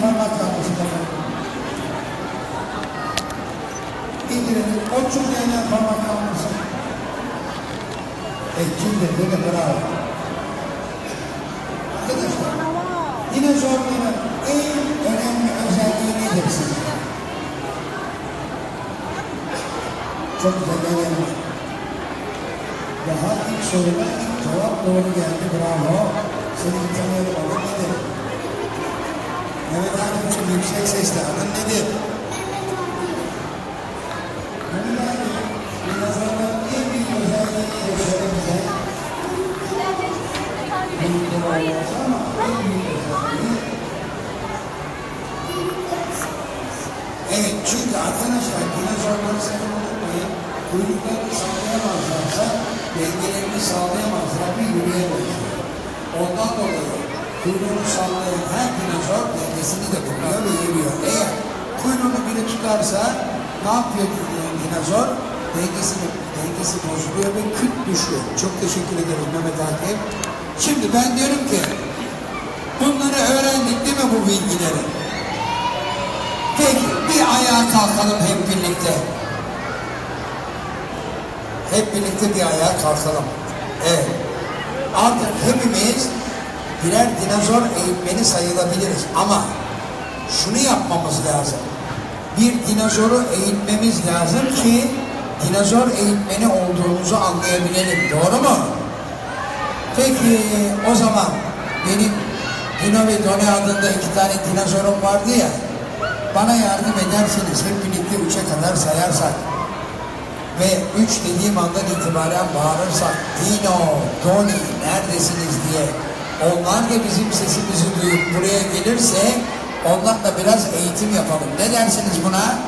parmak yapmışlar. İndirelim. O çok yerine parmak yapmışlar. E değil mi? Bravo. Arkadaşlar, dinozorların en önemli özelliği nedir sizce? Çok güzel önemli. Daha ilk soruda ilk cevap doğru geldi. Bravo. Seni bir tanıyalım. Adın nedir? Mehmet çok yüksek sesle. Adın nedir? Evet çünkü arkadaşlar dinozorları sakın unutmayın. Kuyruklarını sağlayamazlarsa dengelerini sağlayamazlar bir yürüyemezler. Ondan dolayı kuyruğunu sallayan her dinozor dengesini de kuruyor ve yürüyor. Eğer kuyruğunu biri tutarsa ne yapıyor dinozor? Dengesini, dengesi bozuluyor ve küt düşüyor. Çok teşekkür ederim Mehmet Hakim. Şimdi ben diyorum ki bunları öğrendik değil mi bu bilgileri? Peki bir ayağa kalkalım hep birlikte. Hep birlikte bir ayağa kalkalım. Evet. Artık hepimiz birer dinozor eğitmeni sayılabiliriz. Ama şunu yapmamız lazım. Bir dinozoru eğitmemiz lazım ki dinozor eğitmeni olduğumuzu anlayabilelim. Doğru mu? Peki o zaman benim Dino ve Done adında iki tane dinozorum vardı ya. Bana yardım ederseniz hep birlikte üçe kadar sayarsak ve üç dediğim andan itibaren bağırırsak Dino, Doni neredesiniz diye onlar da bizim sesimizi duyup buraya gelirse onlarla biraz eğitim yapalım. Ne dersiniz buna?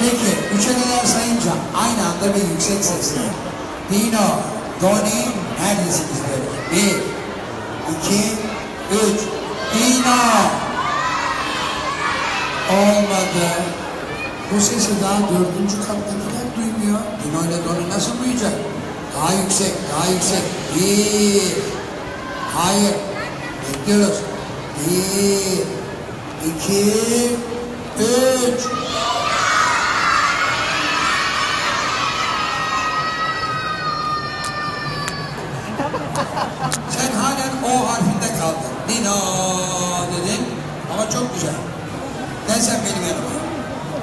Peki üçe kadar sayınca aynı anda ve yüksek sesle Dino, Doni neredesiniz diyoruz. Bir, iki, üç. Dino! Olmadı. Bu sesi daha dördüncü kattakiler duymuyor. Dino ile Doni nasıl duyacak? Daha yüksek, daha yüksek. Bir. Hayır. Bekliyoruz. Bir. iki, Üç. Dino dedin. Ama çok güzel. Gel sen benim yanıma.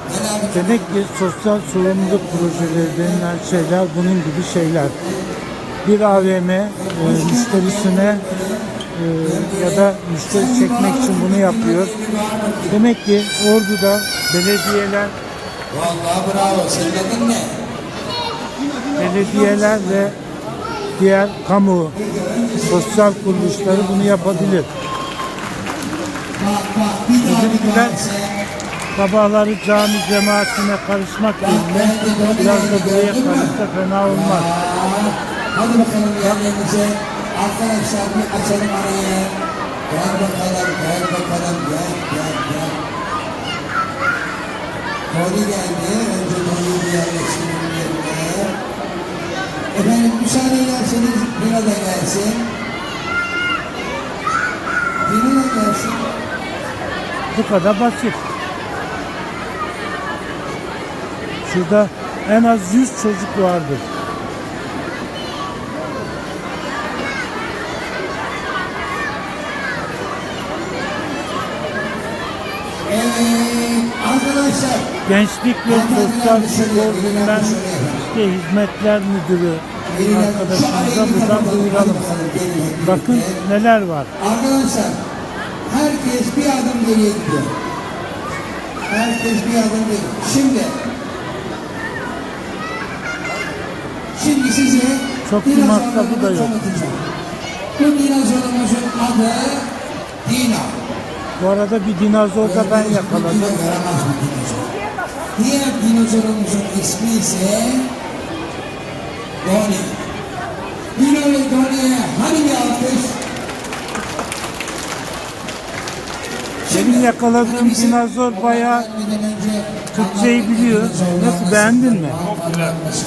Gel abi. Demek ki sosyal sorumluluk projeleri denilen şeyler bunun gibi şeyler. Bir AVM e, müşterisine e, ya da müşteri çekmek için bunu yapıyor. Demek ki Ordu'da belediyeler, Vallahi bravo. Senin adın ne? belediyeler ve diğer kamu sosyal kuruluşları bunu yapabilir. Sen. sabahları cami cemaatine karışmak yerine biraz da buraya karışsa fena olmaz. Hadi bakalım yerlerinize. Arkadaşlar bir açalım arayı. Gel bakalım, gel bakalım, gel, gel, gel. Kodi geldi. Önce Kodi'yi bir yerleştirelim yerine. Efendim müsaade ederseniz Dino da gelsin. Dino da gelsin. Bu kadar basit. Şurada en az 100 çocuk vardır. Gençlik ve Sosyal Spor Bilmem işte Hizmetler Müdürü arkadaşımıza buradan duyuralım. Bakın neler var. Arkadaşlar herkes bir adım geriye gidiyor. Herkes bir adım geriye. Şimdi Şimdi size Çok bir dinozorlarımı masrafı da yok. tanıtacağım. Bu dinozorumuzun adı Dino. Bu arada bir dinozor da ben yakaladım. Yaramaz bir dinozor. Diğer dinozorumuzun ismi ise Doni. Dino ve Doni'ye hadi bir alkış. Benim yakaladığım dinozor bayağı Türkçeyi biliyor. Nasıl beğendin mi?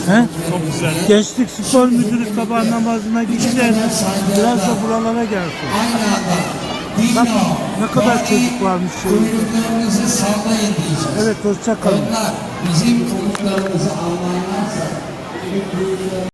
He? Gençlik Spor Müdürü sabah namazına gideceğine biraz da buralara gelsin. Bak ne kadar çocuk varmış. Kuyruklarınızı sallayın diyeceğiz. Evet hoşça kalın. Onlar bizim konuklarımızı anlarlarsa